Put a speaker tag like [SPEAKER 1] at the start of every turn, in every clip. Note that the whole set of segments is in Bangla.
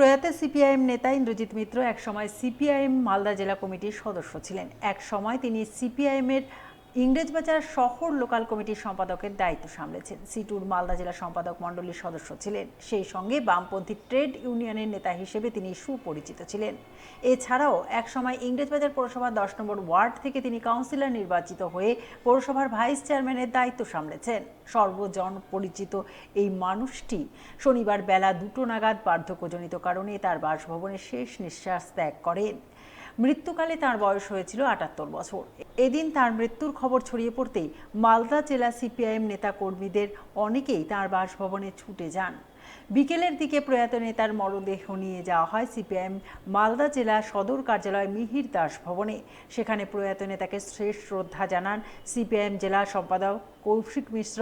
[SPEAKER 1] প্রয়াত সিপিআইএম নেতা ইন্দ্রজিৎ মিত্র একসময় সিপিআইএম মালদা জেলা কমিটির সদস্য ছিলেন। এক সময় তিনি সিপিআইএমের ইংরেজবাজার শহর লোকাল কমিটির সম্পাদকের দায়িত্ব সামলেছেন। সিটুর মালদা জেলা সম্পাদক মণ্ডলীর সদস্য ছিলেন। সেই সঙ্গে বামপন্থী ট্রেড ইউনিয়নের নেতা হিসেবে তিনি সুপরিচিত ছিলেন। এছাড়াও একসময় ইংরেজবাজার পৌরসভার দশ নম্বর ওয়ার্ড থেকে তিনি কাউন্সিলর নির্বাচিত হয়ে পৌরসভার ভাইস চেয়ারম্যানের দায়িত্ব সামলেছেন। সর্বজন পরিচিত এই মানুষটি শনিবার বেলা দুটো নাগাদ বার্ধক্যজনিত কারণে তার বাসভবনে শেষ নিঃশ্বাস ত্যাগ করেন। মৃত্যুকালে তার বয়স হয়েছিল আটাত্তর বছর। এদিন তার মৃত্যুর খবর ছড়িয়ে পড়তেই মালদা জেলা সিপিআইএম নেতা কর্মীদের অনেকেই তার বাসভবনে ছুটে যান। বিকেলের দিকে প্রয়াত নেতার মরদেহ নিয়ে যাওয়া হয় সিপিআইএম মালদা জেলা সদর কার্যালয় মিহির দাস ভবনে। সেখানে প্রয়াত নেতাকে শেষ শ্রদ্ধা জানান সিপিআইএম জেলা সম্পাদক কৌশিক মিশ্র,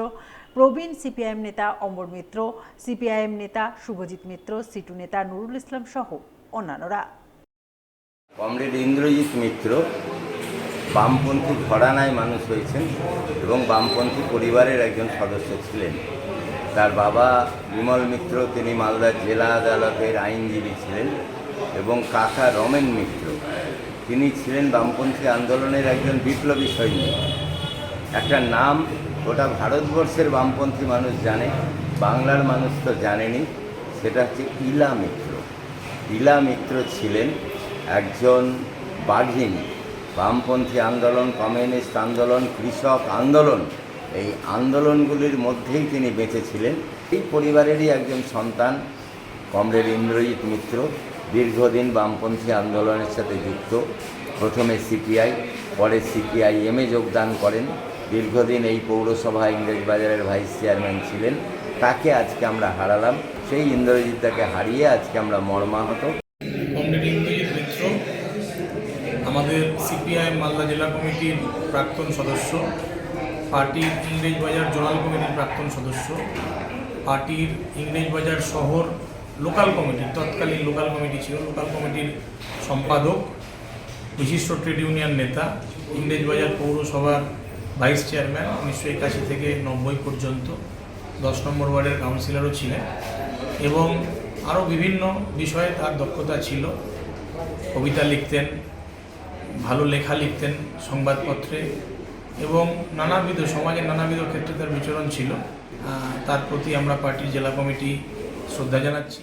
[SPEAKER 1] প্রবীণ সিপিআইএম নেতা অমর মিত্র, সিপিআইএম নেতা শুভজিৎ মিত্র, সিটু নেতা নুরুল ইসলাম সহ অন্যান্যরা।
[SPEAKER 2] কমরেড ইন্দ্রজিৎ মিত্র, বামপন্থী ঘরানায় মানুষ হয়েছেন এবং বামপন্থী পরিবারের একজন সদস্য ছিলেন। তার বাবা বিমল মিত্র, তিনি মালদা জেলা আদালতের আইনজীবী ছিলেন এবং কাকা রমেন মিত্র, তিনি ছিলেন বামপন্থী আন্দোলনের একজন বিপ্লবী সৈনিক। একটা নাম গোটা ভারতবর্ষের বামপন্থী মানুষ জানে, বাংলার মানুষ তো জানেনি, সেটা হচ্ছে ইলা মিত্র। ইলা মিত্র ছিলেন একজন বাঘিন, বামপন্থী আন্দোলন, কমিউনিস্ট আন্দোলন, কৃষক আন্দোলন, এই আন্দোলনগুলির মধ্যেই তিনি বেঁচেছিলেন। এই পরিবারেরই একজন সন্তান, কমরেড ইন্দ্রজিৎ মিত্র, দীর্ঘদিন বামপন্থী আন্দোলনের সাথে যুক্ত, প্রথমে সিপিআই, পরে সিপিআই সিপিআইএমে যোগদান করেন। দীর্ঘদিন এই পৌরসভা ইংরেজবাজারের ভাইস চেয়ারম্যান ছিলেন। তাকে আজকে আমরা হারালাম। সেই ইন্দ্রজিৎটাকে হারিয়ে আজকে আমরা মর্মাহত।
[SPEAKER 3] ইন্দ্রজিৎ আমাদের সিপিআই মালদা জেলা কমিটির প্রাক্তন সদস্য পার্টির ইংরেজবাজার জোনাল কমিটির প্রাক্তন সদস্য পার্টির ইংরেজবাজার শহর লোকাল কমিটি তৎকালীন লোকাল কমিটি ছিল, লোকাল কমিটির সম্পাদক, বিশিষ্ট ট্রেড ইউনিয়ন নেতা ইংরেজবাজার পৌরসভার ভাইস চেয়ারম্যান, উনিশশো একাশি থেকে নব্বই পর্যন্ত, দশ নম্বর ওয়ার্ডের কাউন্সিলরও ছিলেন এবং আরও বিভিন্ন বিষয়ে তার দক্ষতা ছিল। কবিতা লিখতেন ভালো লেখা লিখতেন সংবাদপত্রে এবং নানাবিধ, সমাজের নানাবিধ ক্ষেত্রে তার বিচরণ ছিল। তার প্রতি আমরা পার্টির জেলা কমিটি শ্রদ্ধা জানাচ্ছি।